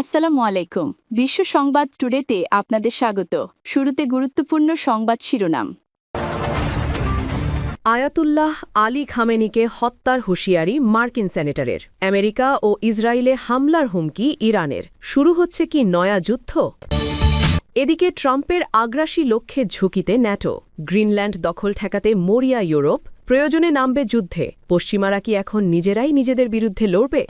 আসসালামু আলাইকুম। বিশ্ব সংবাদ টুডেতে আপনাদের স্বাগত। শুরুতে গুরুত্বপূর্ণ সংবাদ শিরোনাম। আয়াতুল্লাহ আলী খামেনিকে হত্যার হুঁশিয়ারি মার্কিন সেনেটরের। আমেরিকা ও ইসরায়েলে হামলার হুমকি ইরানের। শুরু হচ্ছে কি নয়া যুদ্ধ? এদিকে ট্রাম্পের আগ্রাসী লক্ষ্যে ঝুঁকিতে ন্যাটো। গ্রিনল্যান্ড দখল ঠেকাতে মরিয়া ইউরোপ। প্রয়োজনে নামবে যুদ্ধে। পশ্চিমারা কি এখন নিজেরাই নিজেদের বিরুদ্ধে লড়বে?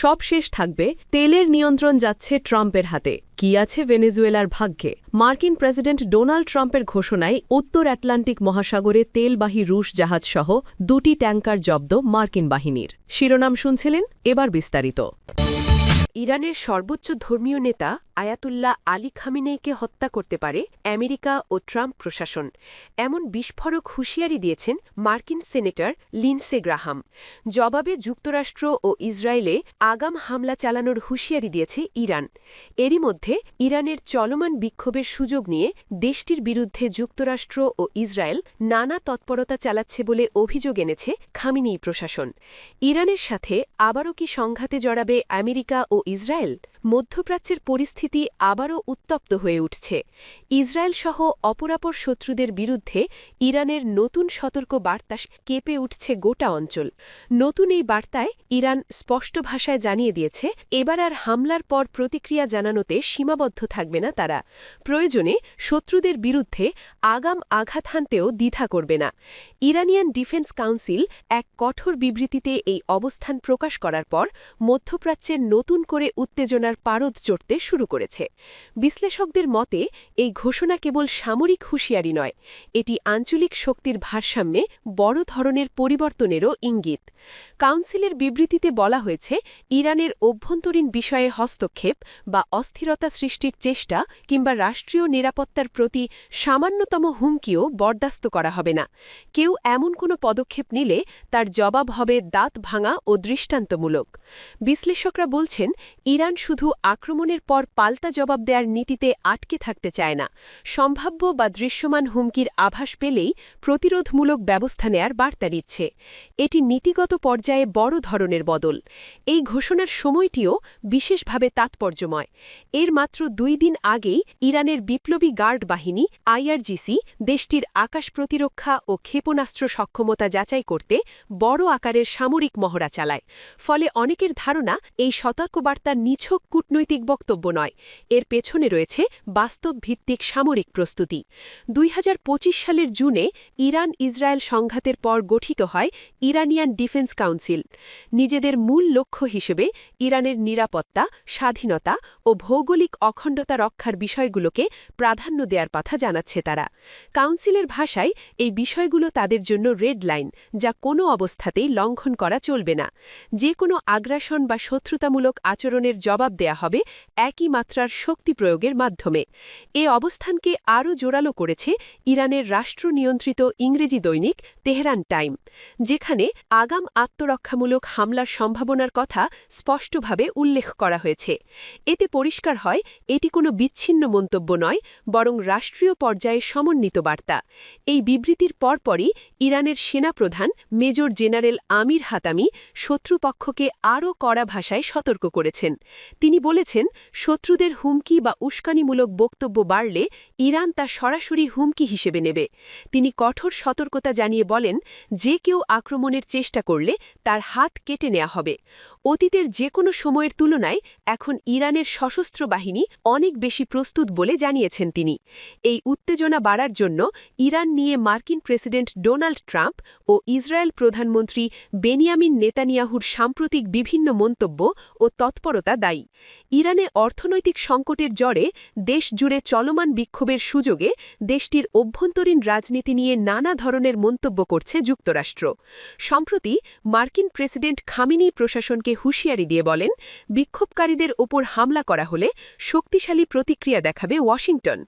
সব শেষ থাকবে, তেলের নিয়ন্ত্রণ যাচ্ছে ট্রাম্পের হাতে। কি আছে ভেনেজুয়েলার ভাগ্যে? মার্কিন প্রেসিডেন্ট ডোনাল্ড ট্রাম্পের ঘোষণায় উত্তর আটলান্টিক মহাসাগরে তেলবাহী রুশ জাহাজসহ দুটি ট্যাঙ্কার জব্দ মার্কিন বাহিনীর। শিরোনাম শুনছিলেন এবার বিস্তারিত। ইরানের সর্বোচ্চ ধর্মীয় নেতা আয়াতুল্লাহ আলী খামিনেইকে হত্যা করতে পারে আমেরিকা ও ট্রাম্প প্রশাসন। এমন বিস্ফোরক হুঁশিয়ারি দিয়েছেন মার্কিন সেনেটর লিনসে গ্রাহাম। জবাবে যুক্তরাষ্ট্র ও ইসরায়েলে আগাম হামলা চালানোর হুঁশিয়ারি দিয়েছে ইরান। এরই মধ্যে ইরানের চলমান বিক্ষোভের সুযোগ নিয়ে দেশটির বিরুদ্ধে যুক্তরাষ্ট্র ও ইসরায়েল নানা তৎপরতা চালাচ্ছে বলে অভিযোগ এনেছে খামিনেই প্রশাসন। ইরানের সাথে আবারও কি সংঘাতে জড়াবে আমেরিকা ও ইসরায়েল, মধ্যপ্রাচ্যের পরিস্থিতি আবারও উত্তপ্ত হয়ে উঠছে। ইসরায়েল সহ অপরাপর শত্রুদের বিরুদ্ধে ইরানের নতুন সতর্ক বার্তা কেঁপে উঠছে গোটা অঞ্চল। নতুন এই বার্তায় ইরান স্পষ্ট ভাষায় জানিয়ে দিয়েছে, এবার আর হামলার পর প্রতিক্রিয়া জানানোতে সীমাবদ্ধ থাকবে না তারা। প্রয়োজনে শত্রুদের বিরুদ্ধে আগাম আঘাত হানতেও দ্বিধা করবে না। ইরানিয়ান ডিফেন্স কাউন্সিল এক কঠোর বিবৃতিতে এই অবস্থান প্রকাশ করার পর মধ্যপ্রাচ্যের নতুন করে উত্তেজনার পারদ চড়তে শুরু করেছে। বিশ্লেষকদের মতে, এই ঘোষণা কেবল সামরিক হুঁশিয়ারি নয়, এটি আঞ্চলিক শক্তির ভারসাম্যে বড় ধরনের পরিবর্তনেরও ইঙ্গিত। কাউন্সিলের বিবৃতিতে বলা হয়েছে, ইরানের অভ্যন্তরীণ বিষয়ে হস্তক্ষেপ বা অস্থিরতা সৃষ্টির চেষ্টা কিংবা রাষ্ট্রীয় নিরাপত্তার প্রতি সামান্যতম হুমকিও বরদাস্ত করা হবে না। কেউ এমন কোনো পদক্ষেপ নিলে তার জবাব হবে দাঁত ভাঙা ও দৃষ্টান্তমূলক। বিশ্লেষকরা বলছেন ইরান শুধু আক্রমণের পর পাল্টা জবাব দেওয়ার নীতিতে আটকে থাকতে চায় না। সম্ভাব্য বা দৃশ্যমান হুমকির আভাস পেলেই প্রতিরোধমূলক ব্যবস্থা নেয়ার বার্তা দিচ্ছে। এটি নীতিগত পর্যায়ে বড় ধরনের বদল। এই ঘোষণার সময়টিও বিশেষভাবে তাৎপর্যময়। এর মাত্র দুই দিন আগেই ইরানের বিপ্লবী গার্ড বাহিনী, আইআরজিসি, দেশটির আকাশ প্রতিরক্ষা ও ক্ষেপণাস্ত্র সক্ষমতা যাচাই করতে বড় আকারের সামরিক মহড়া চালায়। ফলে অনেকের ধারণা এই সতর্কবার্তা নিছক কূটনৈতিক বক্তব্য নয়। এর পেছনে রয়েছে বাস্তব ভিত্তিক সামরিক প্রস্তুতি। দুই সালের জুনে ইরান ইসরায়েল সংঘাতের পর গঠিত হয় ইরানিয়ান ডিফেন্স কাউন্সিল। নিজেদের মূল লক্ষ্য হিসেবে ইরানের নিরাপত্তা, স্বাধীনতা ও ভৌগোলিক অখণ্ডতা রক্ষার বিষয়গুলোকে প্রাধান্য দেওয়ার কথা জানাচ্ছে তারা। কাউন্সিলের ভাষায় এই বিষয়গুলো তাদের জন্য রেড লাইন, যা কোনো অবস্থাতেই লঙ্ঘন করা চলবে না। যে কোনো আগ্রাসন বা শত্রুতামূলক আচরণের জবাব দেয়া হবে একই মাত্রার শক্তি প্রয়োগের মাধ্যমে। এ অবস্থানকে আরও জোরালো করেছে ইরানের রাষ্ট্র নিয়ন্ত্রিত ইংরেজি দৈনিক তেহরান টাইম, যেখানে আগাম আত্মরক্ষামূলক হামলার সম্ভাবনার কথা স্পষ্টভাবে উল্লেখ করা হয়েছে। এতে পরিষ্কার হয়, এটি কোনো বিচ্ছিন্ন মন্তব্য নয়, বরং রাষ্ট্রীয় পর্যায়ে সমন্বিত বার্তা। এই বিবৃতির পরপরই ইরানের সেনাপ্রধান মেজর জেনারেল আমির হাতামি শত্রুপক্ষকে আরও কড়া ভাষায় সতর্ক করেছেন। তিনি বলেছেন, শত্রুদের হুমকি বা উস্কানিমূলক বক্তব্য বাড়লে ইরান তা সরাসরি হুমকি হিসেবে নেবে। তিনি কঠোর সতর্কতা জানিয়ে বলেন, যে কেউ আক্রমণের চেষ্টা করলে তার হাত কেটে নেওয়া হবে। অতীতের যে কোনো সময়ের তুলনায় এখন ইরানের সশস্ত্র বাহিনী অনেক বেশি প্রস্তুত বলে জানিয়েছেন তিনি। এই উত্তেজনা বাড়ার জন্য ইরান নিয়ে মার্কিন প্রেসিডেন্ট ডোনাল্ড ট্রাম্প ও ইসরায়েল প্রধানমন্ত্রী বেনিয়ামিন নেতানিয়াহুর সাম্প্রতিক বিভিন্ন মন্তব্য ও তৎপরতা দায়ী। ইরানে অর্থনৈতিক সংকটের জড়ে দেশ জুড়ে চলমান বিক্ষোভের সুযোগে দেশটির অভ্যন্তরীণ রাজনীতি নিয়ে নানা ধরনের মন্তব্য করছে যুক্তরাষ্ট্র। সম্প্রতি মার্কিন প্রেসিডেন্ট খামিনি প্রশাসনকে হুঁশিয়ারি দিয়ে বলেন, বিক্ষোভকারীদের ওপর হামলা করা হলে শক্তিশালী প্রতিক্রিয়া দেখাবে ওয়াশিংটন।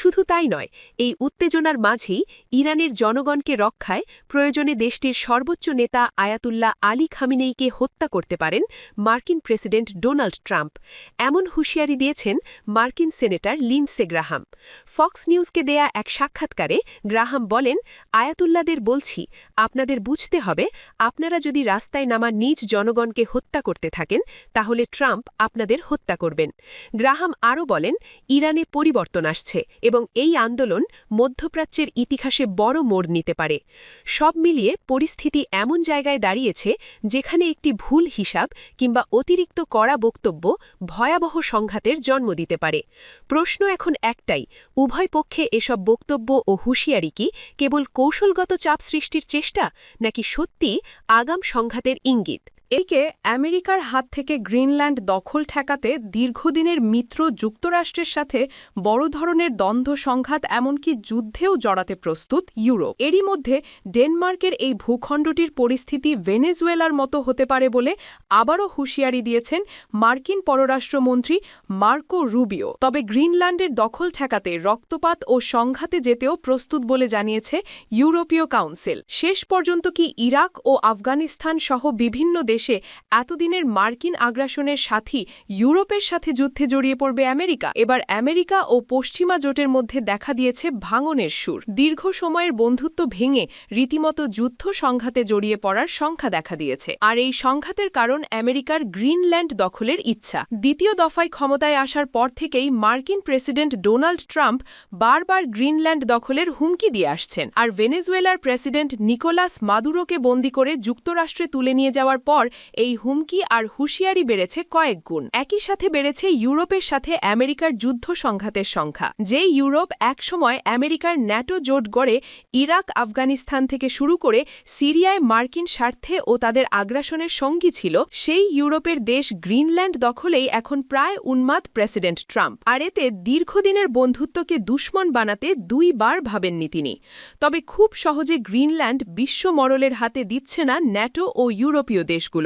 শুধু তাই নয়, এই উত্তেজনার মাঝেই ইরানের জনগণকে রক্ষায় প্রয়োজনে দেশটির সর্বোচ্চ নেতা আয়াতুল্লাহ আলী খামিনেইকে হত্যা করতে পারেন মার্কিন প্রেসিডেন্ট ডোনাল্ড ট্রাম্প। এমন হুঁশিয়ারি দিয়েছেন মার্কিন সেনেটর লিন্ডসে গ্রাহাম। ফক্স নিউজকে দেয়া এক সাক্ষাৎকারে গ্রাহাম বলেন আয়াতুল্লাদের বলছি, আপনাদের বুঝতে হবে, আপনারা যদি রাস্তায় নামা নিজ জনগণকে হত্যা হত্যা করতে থাকেন, তাহলে ট্রাম্প আপনাদের হত্যা করবেন। গ্রাহাম আরও বলেন, ইরানে পরিবর্তন আসছে এবং এই আন্দোলন মধ্যপ্রাচ্যের ইতিহাসে বড় মোড় নিতে পারে। সব মিলিয়ে পরিস্থিতি এমন জায়গায় দাঁড়িয়েছে যেখানে একটি ভুল হিসাব কিংবা অতিরিক্ত কড়া বক্তব্য ভয়াবহ সংঘাতের জন্ম দিতে পারে। প্রশ্ন এখন একটাই, উভয় পক্ষে এসব বক্তব্য ও হুঁশিয়ারি কি কেবল কৌশলগত চাপ সৃষ্টির চেষ্টা, নাকি সত্যি আগাম সংঘাতের ইঙ্গিত? এদিকে আমেরিকার হাত থেকে গ্রিনল্যান্ড দখল ঠেকাতে দীর্ঘদিনের মিত্র যুক্তরাষ্ট্রের সাথে বড় ধরনের দ্বন্দ্ব সংঘাত এমনকি যুদ্ধেও জড়াতে প্রস্তুত ইউরোপ। এরই মধ্যে ডেনমার্কের এই ভূখণ্ডটির পরিস্থিতি ভেনেজুয়েলার মতো হতে পারে বলে আবারও হুঁশিয়ারি দিয়েছেন মার্কিন পররাষ্ট্রমন্ত্রী মার্কো রুবিও। তবে গ্রিনল্যান্ডের দখল ঠেকাতে রক্তপাত ও সংঘাতে যেতেও প্রস্তুত বলে জানিয়েছে ইউরোপীয় কাউন্সিল। শেষ পর্যন্ত কি ইরাক ও আফগানিস্তান সহ বিভিন্ন দেশে এতদিনের মার্কিন আগ্রাসনের সাথী ইউরোপের সাথে যুদ্ধে জড়িয়ে পড়বে আমেরিকা। এবার আমেরিকা ও পশ্চিমা জোটের মধ্যে দেখা দিয়েছে ভাঙনের সুর। দীর্ঘ সময়ের বন্ধুত্ব ভেঙে রীতিমতো যুদ্ধ সংঘাতে জড়িয়ে পড়ার সংখ্যা দেখা দিয়েছে। আর এই সংঘাতের কারণ আমেরিকার গ্রিনল্যান্ড দখলের ইচ্ছা। দ্বিতীয় দফায় ক্ষমতায় আসার পর থেকেই মার্কিন প্রেসিডেন্ট ডোনাল্ড ট্রাম্প বারবার গ্রিনল্যান্ড দখলের হুমকি দিয়ে আসছেন। আর ভেনেজুয়েলার প্রেসিডেন্ট নিকোলাস মাদুরোকে বন্দি করে যুক্তরাষ্ট্রে তুলে নিয়ে যাওয়ার পর এই হুমকি আর হুঁশিয়ারি বেড়েছে কয়েক গুণ। একই সাথে বেড়েছে ইউরোপের সাথে আমেরিকার যুদ্ধ সংঘাতের সংখ্যা। যে ইউরোপ একসময় আমেরিকার ন্যাটো জোট গড়ে ইরাক, আফগানিস্তান থেকে শুরু করে সিরিয়ায় মার্কিন স্বার্থে ও তাদের আগ্রাসনের সঙ্গী ছিল, সেই ইউরোপের দেশ গ্রিনল্যান্ড দখলেই এখন প্রায় উন্মাদ প্রেসিডেন্ট ট্রাম্প। আর এতে দীর্ঘদিনের বন্ধুত্বকে দুশ্মন বানাতে দুইবার ভাবেননি তিনি। তবে খুব সহজে গ্রিনল্যান্ড বিশ্ব মরলের হাতে দিচ্ছে না ন্যাটো ও ইউরোপীয় দেশগুলো।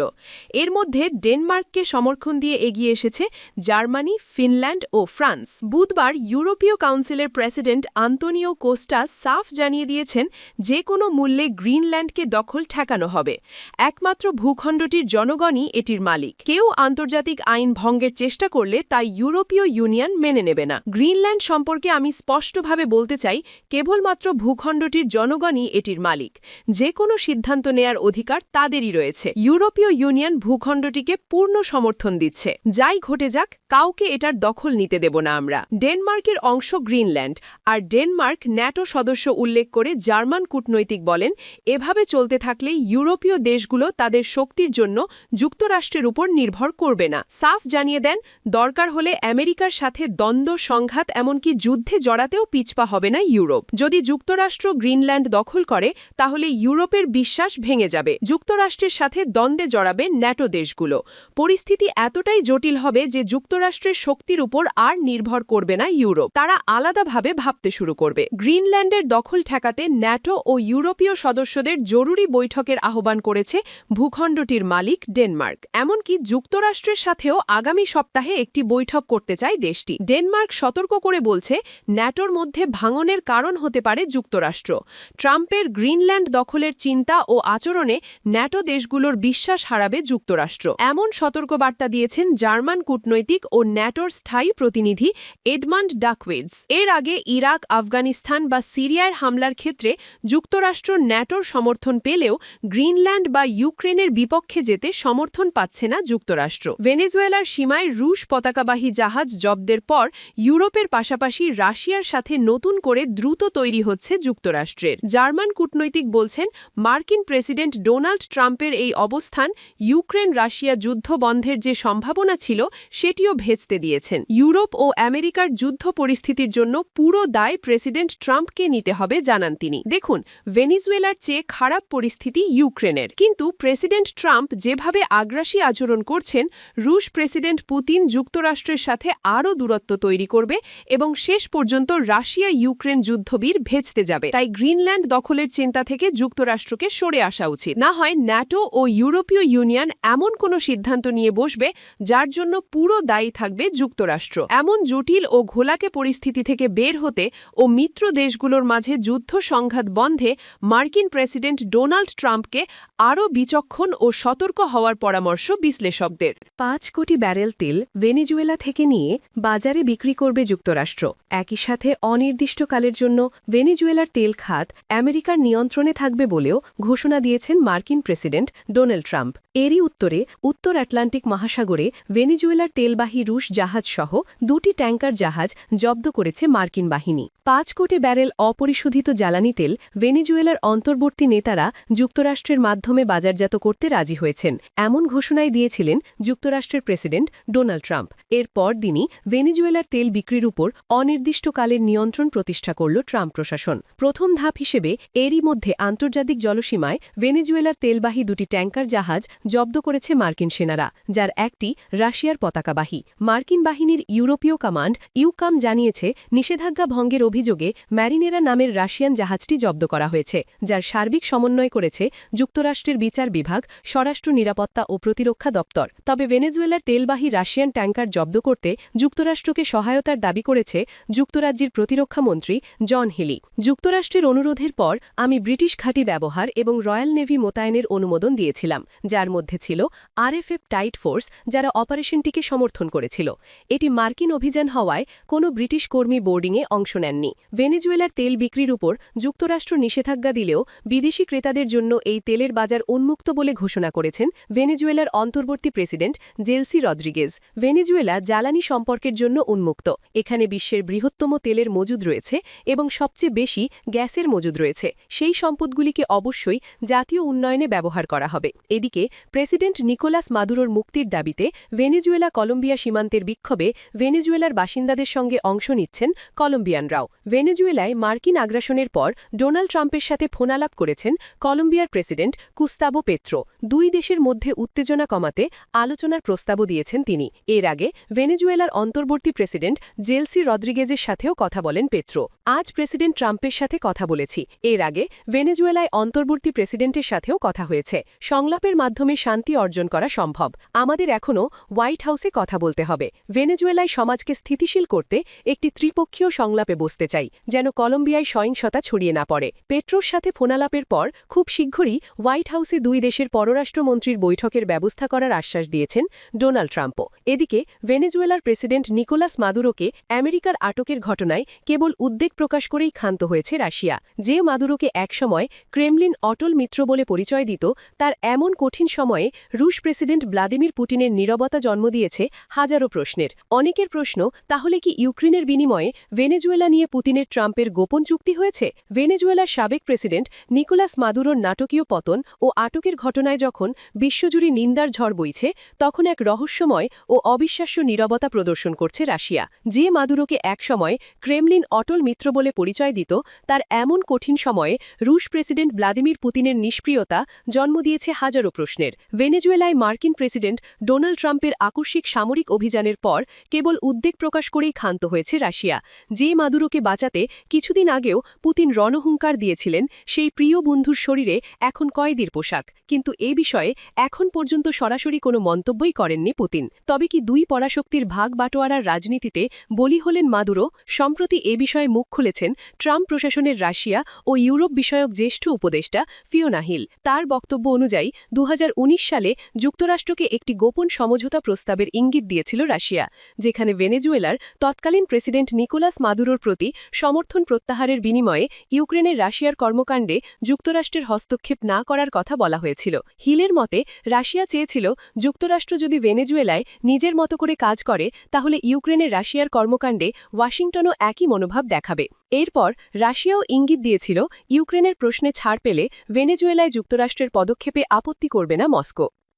এর মধ্যে ডেনমার্ককে সমর্থন দিয়ে এগিয়ে এসেছে জার্মানি, ফিনল্যান্ড ও ফ্রান্স। বুধবার ইউরোপীয় কাউন্সিলের প্রেসিডেন্ট আন্তোনিও কোস্টা সাফ জানিয়ে দিয়েছেন যে কোনো মূল্যে গ্রিনল্যান্ডকে দখল ঠেকানো হবে। একমাত্র ভূখণ্ডটির জনগণই এটির মালিক। কেউ আন্তর্জাতিক আইন ভঙ্গের চেষ্টা করলে তাই ইউরোপীয় ইউনিয়ন মেনে নেবে না। গ্রিনল্যান্ড সম্পর্কে আমি স্পষ্টভাবে বলতে চাই, কেবলমাত্র ভূখণ্ডটির জনগণই এটির মালিক। যে কোনো সিদ্ধান্ত নেয়ার অধিকার তাদেরই রয়েছে। ইউরোপীয় ইউনিয়ন ভূখণ্ডটিকে পূর্ণ সমর্থন দিচ্ছে। যাই ঘটে যাক, কাউকে এটার দখল নিতে দেব না আমরা। ডেনমার্কের অংশ গ্রিনল্যান্ড, আর ডেনমার্ক ন্যাটো সদস্য উল্লেখ করে জার্মান কূটনৈতিক বলেন, এভাবে চলতে থাকলে ইউরোপীয় দেশগুলো তাদের শক্তির জন্য যুক্তরাষ্ট্রের উপর নির্ভর করবে না। সাফ জানিয়ে দেন, দরকার হলে আমেরিকার সাথে দ্বন্দ্ব, সংঘাত, এমনকি যুদ্ধে জড়াতেও পিছপা হবে না ইউরোপ। যদি যুক্তরাষ্ট্র গ্রিনল্যান্ড দখল করে, তাহলে ইউরোপের বিশ্বাস ভেঙে যাবে। যুক্তরাষ্ট্রের সাথে দ্বন্দ্বে জড়াবে ন্যাটো দেশগুলো। পরিস্থিতি এতটাই জটিল হবে যে যুক্তরাষ্ট্রের শক্তির উপর আর নির্ভর করবে না ইউরোপ। তারা আলাদাভাবে ভাবতে শুরু করবে। গ্রিনল্যান্ডের দখল ঠেকাতে ন্যাটো ও ইউরোপীয় সদস্যদের জরুরি বৈঠকের আহ্বান করেছে ভূখণ্ডটির মালিক ডেনমার্ক। এমনকি যুক্তরাষ্ট্রের সাথেও আগামী সপ্তাহে একটি বৈঠক করতে চায় দেশটি। ডেনমার্ক সতর্ক করে বলছে, ন্যাটোর মধ্যে ভাঙনের কারণ হতে পারে যুক্তরাষ্ট্র। ট্রাম্পের গ্রিনল্যান্ড দখলের চিন্তা ও আচরণে ন্যাটো দেশগুলোর বিশ্বাস হারাবে যুক্তরাষ্ট্র। এমন সতর্কবার্তা দিয়েছেন জার্মান কূটনৈতিক ও ন্যাটোর স্থায়ী প্রতিনিধি এডমান্ড ডাকওয়েডস এর আগে ইরাক, আফগানিস্তান বা সিরিয়ার হামলার ক্ষেত্রে যুক্তরাষ্ট্র ন্যাটোর সমর্থন পেলেও গ্রিনল্যান্ড বা ইউক্রেনের বিপক্ষে যেতে সমর্থন পাচ্ছে না যুক্তরাষ্ট্র। ভেনেজুয়েলার সীমায় রুশ পতাকাবাহী জাহাজ জব্দের পর ইউরোপের পাশাপাশি রাশিয়ার সাথে নতুন করে দ্রুত তৈরি হচ্ছে যুক্তরাষ্ট্রের। জার্মান কূটনৈতিক বলছেন, মার্কিন প্রেসিডেন্ট ডোনাল্ড ট্রাম্পের এই অবস্থান ইউক্রেন রাশিয়া যুদ্ধ বন্ধের যে সম্ভাবনা ছিল, সেটিও ভেজতে দিয়েছেন। ইউরোপ ও আমেরিকার যুদ্ধ পরিস্থিতির জন্য পুরো দায় প্রেসিডেন্ট ট্রাম্পকে নিতে হবে, জানান তিনি। দেখুন, ভেনিজুয়েলার চেয়ে খারাপ পরিস্থিতি ইউক্রেনের। কিন্তু প্রেসিডেন্ট ট্রাম্প যেভাবে আগ্রাসী আচরণ করছেন, রুশ প্রেসিডেন্ট পুতিন যুক্তরাষ্ট্রের সাথে আরও দূরত্ব তৈরি করবে এবং শেষ পর্যন্ত রাশিয়া ইউক্রেন যুদ্ধবীর ভেজতে যাবে। তাই গ্রিনল্যান্ড দখলের চিন্তা থেকে যুক্তরাষ্ট্রকে সরে আসা উচিত। না হয় ন্যাটো ও ইউরোপীয় ইউনিয়ন এমন কোনো সিদ্ধান্ত নিয়ে বসবে যার জন্য পুরো দায়ী থাকবে যুক্তরাষ্ট্র। এমন জটিল ও ঘোলাকে পরিস্থিতি থেকে বের হতে ও মিত্র দেশগুলোর মাঝে যুদ্ধ সংঘাত বন্ধে মার্কিন প্রেসিডেন্ট ডোনাল্ড ট্রাম্পকে আরও বিচক্ষণ ও সতর্ক হওয়ার পরামর্শ বিশ্লেষকদের। পাঁচ কোটি ব্যারেল তেল ভেনেজুয়েলা থেকে নিয়ে বাজারে বিক্রি করবে যুক্তরাষ্ট্র। একই সাথে অনির্দিষ্টকালের জন্য ভেনেজুয়েলার তেল খাত আমেরিকার নিয়ন্ত্রণে থাকবে বলেও ঘোষণা দিয়েছেন মার্কিন প্রেসিডেন্ট ডোনাল্ড ট্রাম্প। ট্রাম্প, এরই উত্তরে উত্তর আটলান্টিক মহাসাগরে ভেনিজুয়েলার তেলবাহী রুশ জাহাজ সহ দুটি ট্যাঙ্কার জাহাজ জব্দ করেছে মার্কিন বাহিনী। পাঁচ কোটি ব্যারেল অপরিশোধিত জ্বালানি তেল ভেনিজুয়েলার অন্তর্বর্তী নেতারা যুক্তরাষ্ট্রের মাধ্যমে বাজারজাত করতে রাজি হয়েছেন, এমন ঘোষণায় দিয়েছিলেন যুক্তরাষ্ট্রের প্রেসিডেন্ট ডোনাল্ড ট্রাম্প। এরপর পরদিনই ভেনিজুয়েলার তেল বিক্রির উপর অনির্দিষ্টকালের নিয়ন্ত্রণ প্রতিষ্ঠা করল ট্রাম্প প্রশাসন। প্রথম ধাপ হিসেবে এরই মধ্যে আন্তর্জাতিক জলসীমায় ভেনিজুয়েলার তেলবাহী দুটি ট্যাঙ্কার জাহাজ জব্দ করেছে মার্কিন সেনারা, যার একটি রাশিয়ার পতাকাবাহী মার্কিন বাহিনীর ইউরোপীয় কমান্ড ইউকাম জানিয়েছে, নিষেধাজ্ঞা ভঙ্গের অভিযোগে ম্যারিনেরা নামের রাশিয়ান জাহাজটি জব্দ করা হয়েছে, যার সার্বিক সমন্বয় করেছে যুক্তরাষ্ট্রের বিচার বিভাগ, স্বরাষ্ট্র নিরাপত্তা ও প্রতিরক্ষা দপ্তর। তবে ভেনেজুয়েলার তেলবাহী রাশিয়ান ট্যাঙ্কার জব্দ করতে যুক্তরাষ্ট্রকে সহায়তার দাবি করেছে যুক্তরাজ্যের প্রতিরক্ষা মন্ত্রী জন হিলি। যুক্তরাষ্ট্রের অনুরোধের পর আমি ব্রিটিশ ঘাঁটি ব্যবহার এবং রয়্যাল নেভি মোতায়েনের অনুমোদন দিয়েছিলাম। যার মধ্যে ছিল আরএফএফ টাইট ফোর্স, যারা অপারেশনটিকে সমর্থন করেছিল। এটি মার্কিন অভিযান হওয়ায় কোনো ব্রিটিশ কর্মী বোর্ডিংয়ে অংশ নেননি। ভেনেজুয়েলার তেল বিক্রির উপর যুক্তরাষ্ট্র নিষেধাজ্ঞা দিলেও বিদেশি ক্রেতাদের জন্য এই তেলের বাজার উন্মুক্ত বলে ঘোষণা করেছেন ভেনেজুয়েলার অন্তর্বর্তী প্রেসিডেন্ট জেলসি রদ্রিগেজ। ভেনেজুয়েলা জ্বালানি সম্পর্কের জন্য উন্মুক্ত। এখানে বিশ্বের বৃহত্তম তেলের মজুদ রয়েছে এবং সবচেয়ে বেশি গ্যাসের মজুদ রয়েছে। সেই সম্পদগুলিকে অবশ্যই জাতীয় উন্নয়নে ব্যবহার করা হবে। এদিকে প্রেসিডেন্ট নিকোলাস মাদুরোর মুক্তির দাবিতে ভেনেজুয়েলা কলম্বিয়া সীমান্তের বিক্ষোভে ভেনেজুয়েলার বাসিন্দাদের সঙ্গে অংশ নিচ্ছেন কলম্বিয়ানরাও। ভেনেজুয়েলায় মার্কিন আগ্রাসনের পর ডোনাল্ড ট্রাম্পের সাথে ফোনালাপ করেছেন কলম্বিয়ার প্রেসিডেন্ট কুস্তাবো পেত্রো। দুই দেশের মধ্যে উত্তেজনা কমাতে আলোচনার প্রস্তাবও দিয়েছেন তিনি। এর আগে ভেনেজুয়েলার অন্তর্বর্তী প্রেসিডেন্ট জেলসি রদ্রিগেজের সাথেও কথা বলেন পেত্রো। আজ প্রেসিডেন্ট ট্রাম্পের সাথে কথা বলেছি। এর আগে ভেনেজুয়েলায় অন্তর্বর্তী প্রেসিডেন্টের সাথেও কথা হয়েছে। সংলাপের মাধ্যমে শান্তি অর্জন করা সম্ভব। আমাদের এখনও হোয়াইট হাউসে কথা বলতে হবে। ভেনেজুয়েলায় সমাজকে স্থিতিশীল করতে একটি ত্রিপক্ষীয় সংলাপে বসতে চাই, যেন কলম্বিয়ায় সহিংসতা ছড়িয়ে না পড়ে। পেট্রোর সাথে ফোনালাপের পর খুব শীঘ্রই হোয়াইট হাউসে দুই দেশের পররাষ্ট্রমন্ত্রীর বৈঠকের ব্যবস্থা করার আশ্বাস দিয়েছেন ডোনাল্ড ট্রাম্পও। এদিকে, ভেনেজুয়েলার প্রেসিডেন্ট নিকোলাস মাদুরোকে আমেরিকার আটকের ঘটনায় কেবল উদ্বেগ প্রকাশ করেই ক্ষান্ত হয়েছে রাশিয়া। যে মাদুরোকে একসময় ক্রেমলিন অটল মিত্র বলে পরিচয় দিত, তার এমন কঠিন সময়ে রুশ প্রেসিডেন্ট ভ্লাদিমির পুটিনের নীরবতা জন্ম দিয়েছে হাজারো প্রশ্নের। অনেকের প্রশ্ন, তাহলে কি ইউক্রেনের বিনিময়ে ভেনেজুয়েলা নিয়ে পুতিনের ট্রাম্পের গোপন চুক্তি হয়েছে? ভেনেজুয়েলার সাবেক প্রেসিডেন্ট নিকোলাস মাদুরোর নাটকীয় পতন ও আটকের ঘটনায় যখন বিশ্বজুড়ে নিন্দার ঝড় বইছে, তখন এক রহস্যময় ও অবিশ্বাস্য নীরবতা প্রদর্শন করছে রাশিয়া। যে মাদুরোকে একসময় ক্রেমলিন অটল মিত্র বলে পরিচয় দিত, তার এমন কঠিন সময়ে রুশ প্রেসিডেন্ট ভ্লাদিমির পুতিনের নিষ্ক্রিয়তা জন্ম দিয়েছে হাজারো প্রশ্নের। ভেনেজুয়েলায় মার্কিন প্রেসিডেন্ট ডোনাল্ড ট্রাম্পের আকস্মিক সামরিক অভিযানের পর কেবল উদ্বেগ প্রকাশ করেই ক্ষান্ত হয়েছে রাশিয়া। যে মাদুরোকে বাঁচাতে কিছুদিন আগেও পুতিন রণহুঙ্কার দিয়েছিলেন, সেই প্রিয় বন্ধুর শরীরে এখন কয়েদির পোশাক। কিন্তু এ বিষয়ে এখন পর্যন্ত সরাসরি কোনো মন্তব্যই করেননি পুতিন। তবে কি দুই পরাশক্তির ভাগ বাটোয়ারার রাজনীতিতে বলি হলেন মাদুরো? সম্প্রতি এ বিষয়ে মুখ খুলেছেন ট্রাম্প প্রশাসনের রাশিয়া ও ইউরোপ বিষয়ক জ্যেষ্ঠ উপদেষ্টা ফিওনা হিল। তার বক্তব্য অনুযায়ী দু হাজার উনিশ সালে যুক্তরাষ্ট্রকে একটি গোপন সমঝোতা প্রস্তাবের ইঙ্গিত দিয়েছিল রাশিয়া, যেখানে ভেনেজুয়েলার তৎকালীন প্রেসিডেন্ট নিকোলাস মাদুরোর প্রতি সমর্থন প্রত্যাহারের বিনিময়ে ইউক্রেনের রাশিয়ার কর্মকাণ্ডে যুক্তরাষ্ট্রের হস্তক্ষেপ না করার কথা বলা হয়েছিল। হিলের মতে, রাশিয়া চেয়েছিল, যুক্তরাষ্ট্র যদি ভেনেজুয়েলায় নিজের মতো করে কাজ করে, তাহলে ইউক্রেনের রাশিয়ার কর্মকাণ্ডে ওয়াশিংটনও একই মনোভাব দেখাবে। এরপর রাশিয়াও ইঙ্গিত দিয়েছিল, ইউক্রেনের প্রশ্নে ছাড় পেলে ভেনেজুয়েলায় যুক্তরাষ্ট্রের পদক্ষেপে আপত্তি করবে না মস্কো।